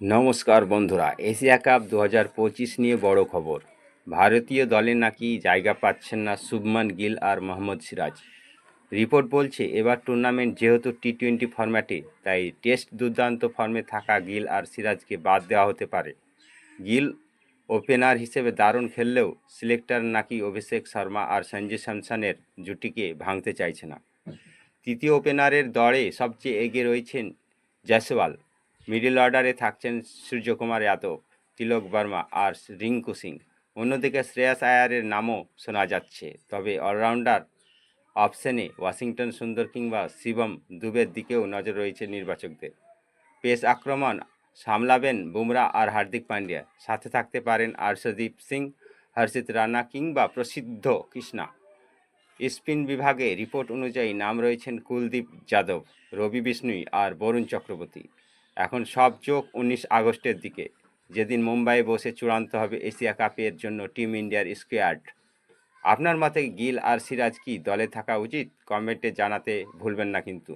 নমস্কার বন্ধুরা, Asia cup দু হাজার পঁচিশ নিয়ে বড় খবর। ভারতীয় দলে নাকি জায়গা পাচ্ছেন না শুভমান গিল আর মোহাম্মদ সিরাজ। রিপোর্ট বলছে, এবার টুর্নামেন্ট যেহেতু টি টোয়েন্টি ফরম্যাটে, তাই টেস্ট দুর্দান্ত ফর্মে থাকা গিল আর সিরাজকে বাদ দেওয়া হতে পারে। গিল ওপেনার হিসেবে দারুণ খেললেও সিলেক্টর নাকি অভিষেক শর্মা আর সঞ্জু স্যামসনের জুটিকে ভাঙতে চাইছে না। তৃতীয় ওপেনারের দলে সবচেয়ে এগিয়ে রয়েছেন জয়সওয়াল। মিডল অর্ডারে থাকছেন সূর্যকুমার যাদব, তিলক বর্মা আর রিঙ্কু সিং। অন্যদিকে শ্রেয়াস আয়ারের নামও শোনা যাচ্ছে। তবে অলরাউন্ডার অপশনে ওয়াশিংটন সুন্দর কিংবা শিবম দুবের দিকেও নজর রয়েছে নির্বাচকদের। পেস আক্রমণ সামলাবেন বুমরা আর হার্দিক পান্ডিয়া সাথে থাকতে পারেন আর্শদীপ সিং, হর্ষিত রানা কিংবা প্রসিদ্ধ কৃষ্ণা। স্পিন বিভাগে রিপোর্ট অনুযায়ী নাম রয়েছেন কুলদীপ যাদব, রবি বিষ্ণুই আর বরুণ চক্রবর্তী। এখন সব চোখ উনিশ আগস্টের দিকে। যেদিন মুম্বাইয়ে বসে চূড়ান্ত হবে এশিয়া কাপের জন্য টিম ইন্ডিয়ার স্কোয়াড। আপনার মতে গিল আর সিরাজ কি দলে থাকা উচিত? কমেন্টে জানাতে ভুলবেন না কিন্তু।